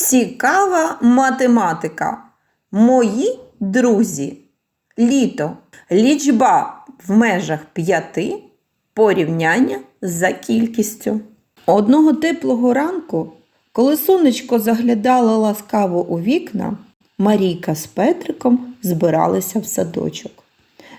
Цікава математика. Мої друзі. Літо. Лічба в межах п'яти. Порівняння за кількістю. Одного теплого ранку, коли сонечко заглядало ласкаво у вікна, Марійка з Петриком збиралися в садочок.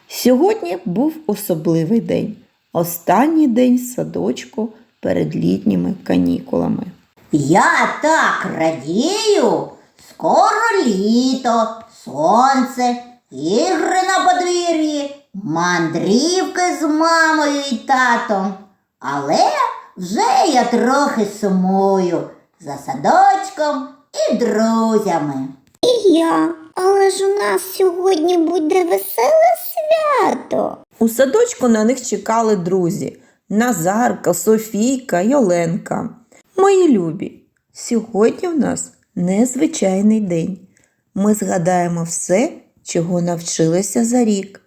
Сьогодні був особливий день, останній день садочку перед літніми канікулами. Я так радію. Скоро літо, сонце, ігри на подвір'ї, мандрівки з мамою і татом. Але вже я трохи сумую за садочком і друзями. І я, але ж у нас сьогодні буде веселе свято. У садочку на них чекали друзі Назарка, Софійка й Оленка. Мої любі, сьогодні в нас незвичайний день. Ми згадаємо все, чого навчилися за рік,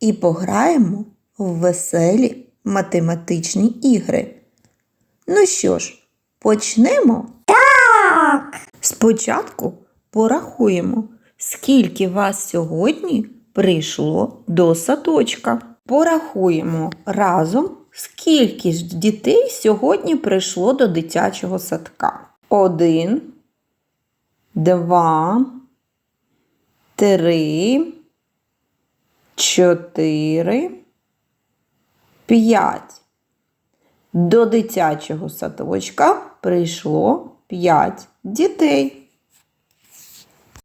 і пограємо в веселі математичні ігри. Ну що ж, почнемо? Так, Спочатку порахуємо, скільки вас сьогодні прийшло до садочка. Порахуємо разом, скільки ж дітей сьогодні прийшло до дитячого садка. Один, два, три, чотири, п'ять. До дитячого садочка прийшло 5 дітей.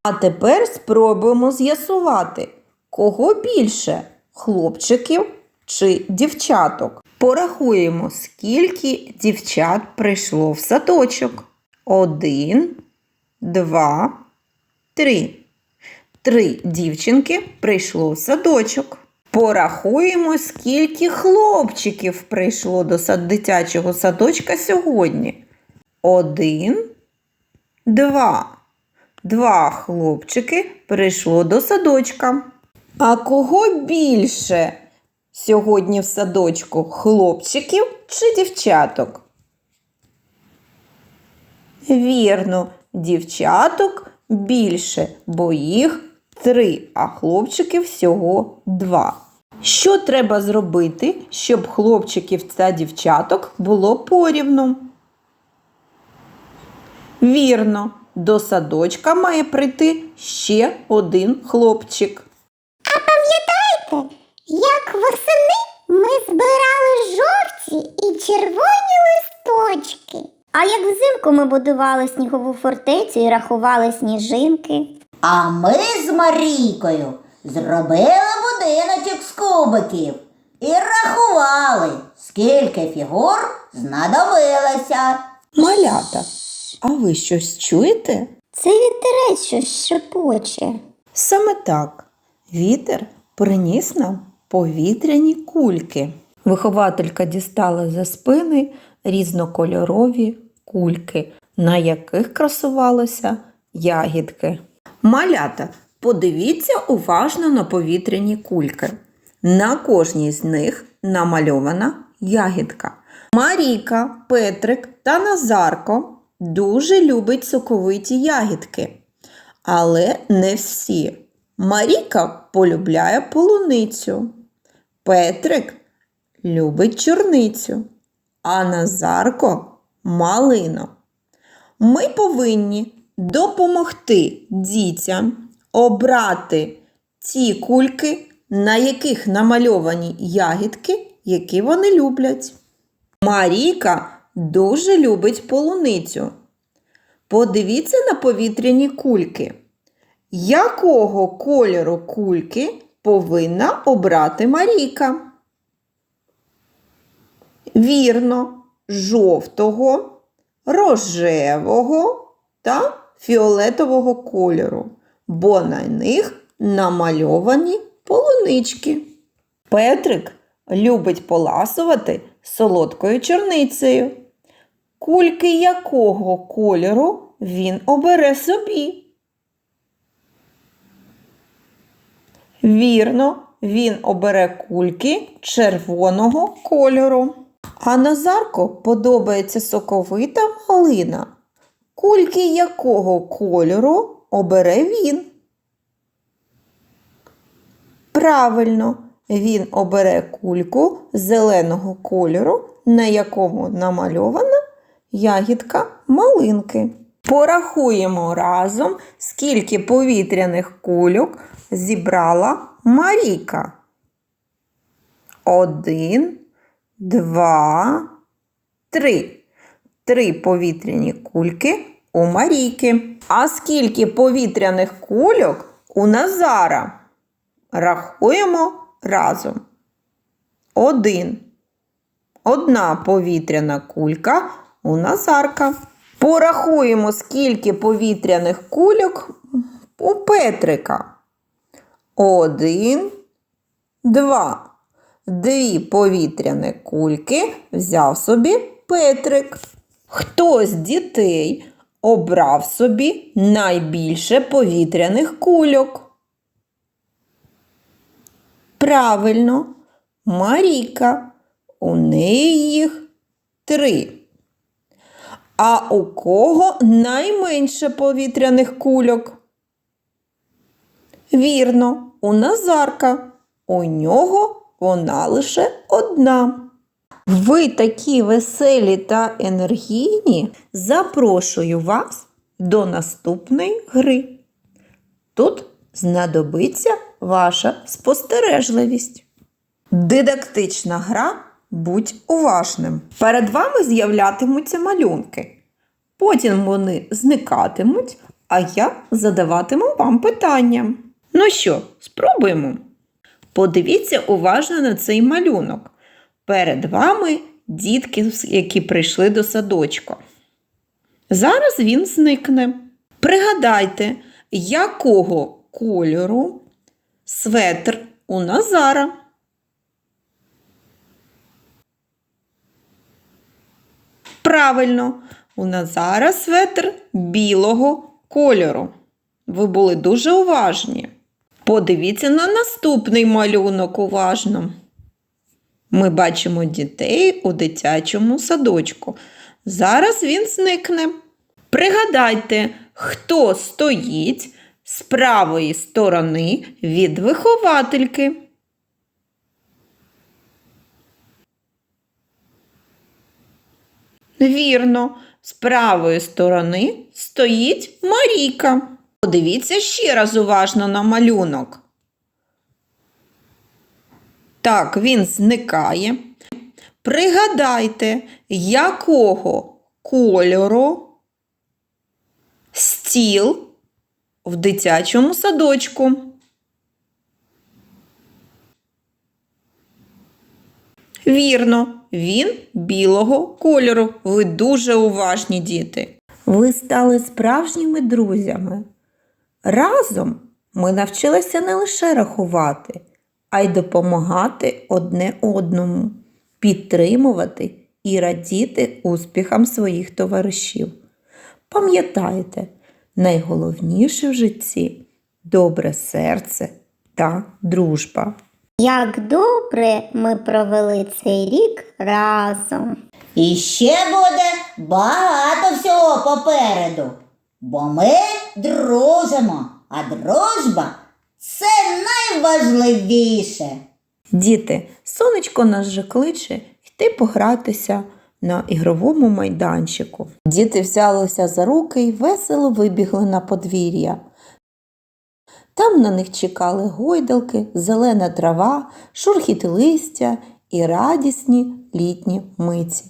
А тепер спробуємо з'ясувати, кого більше хлопчиків чи дівчаток. Порахуємо, скільки дівчат прийшло в садочок. Один, два, три. Три дівчинки прийшло в садочок. Порахуємо, скільки хлопчиків прийшло до дитячого садочка сьогодні. Один, два. Два хлопчики прийшло до садочка. А кого більше сьогодні в садочку? Хлопчиків чи дівчаток? Вірно, дівчаток більше, бо їх три, а хлопчиків всього два. Що треба зробити, щоб хлопчиків та дівчаток було порівну? Вірно, до садочка має прийти ще один хлопчик. А пам'ятаєте, як восени ми збирали жовті і червоні листочки. А як взимку ми будували снігову фортецю і рахували сніжинки. А ми з Марійкою зробили будиночок з кубиків і рахували, скільки фігур знадобилося. Малята, а ви щось чуєте? Це вітерець щось шепоче. Саме так. Вітер приніс нам повітряні кульки. Вихователька дістала за спини різнокольорові кульки, на яких красувалися ягідки. Малята, подивіться уважно на повітряні кульки. На кожній з них намальована ягідка. Марійка, Петрик та Назарко дуже любить соковиті ягідки. Але не всі. Маріка полюбляє полуницю. Петрик любить чорницю, а Назарко малину. Ми повинні допомогти дітям обрати ті кульки, на яких намальовані ягідки, які вони люблять. Марійка дуже любить полуницю. Подивіться на повітряні кульки. Якого кольору кульки повинна обрати Марійка? Вірно, жовтого, рожевого та фіолетового кольору, бо на них намальовані полунички. Петрик любить поласувати солодкою чорницею. Кульки якого кольору він обере собі? Вірно, він обере кульки червоного кольору. А Назарку подобається соковита малина. Кульки якого кольору обере він? Правильно, він обере кульку зеленого кольору, на якому намальована ягідка малинки. Порахуємо разом, скільки повітряних кульок зібрала Маріка. Один, два, три. Три повітряні кульки у Марійки. А скільки повітряних кульок у Назара? Рахуємо разом. Один. Одна повітряна кулька у Назарка. Порахуємо, скільки повітряних кульок у Петрика. Один, два. Дві повітряні кульки взяв собі Петрик. Хто з дітей обрав собі найбільше повітряних кульок? Правильно, Маріка. У неї їх три. А у кого найменше повітряних кульок? Вірно, у Назарка. У нього вона лише одна. Ви такі веселі та енергійні. Запрошую вас до наступної гри. Тут знадобиться ваша спостережливість. Дидактична гра будь уважним. Перед вами з'являтимуться малюнки. Потім вони зникатимуть, а я задаватиму вам питання. Ну що, спробуємо. Подивіться уважно на цей малюнок. Перед вами дітки, які прийшли до садочка. Зараз він зникне. Пригадайте, якого кольору светр у Назара. Правильно, у Назара светр білого кольору. Ви були дуже уважні. Подивіться на наступний малюнок уважно. Ми бачимо дітей у дитячому садочку. Зараз він зникне. Пригадайте, хто стоїть з правої сторони від виховательки. Вірно, з правої сторони стоїть Марійка. Подивіться ще раз уважно на малюнок. Так, він зникає. Пригадайте, якого кольору стіл в дитячому садочку. Вірно, він білого кольору. Ви дуже уважні діти. Ви стали справжніми друзями. Разом ми навчилися не лише рахувати, а й допомагати одне одному, підтримувати і радіти успіхам своїх товаришів. Пам'ятайте, найголовніше в житті добре серце та дружба. Як добре ми провели цей рік разом. І ще буде багато всього попереду. Бо ми дружимо, а дружба це найважливіше. Діти, сонечко нас же кличе йти погратися на ігровому майданчику. Діти взялися за руки і весело вибігли на подвір'я. Там на них чекали гойдалки, зелена трава, шурхіт листя і радісні літні миті.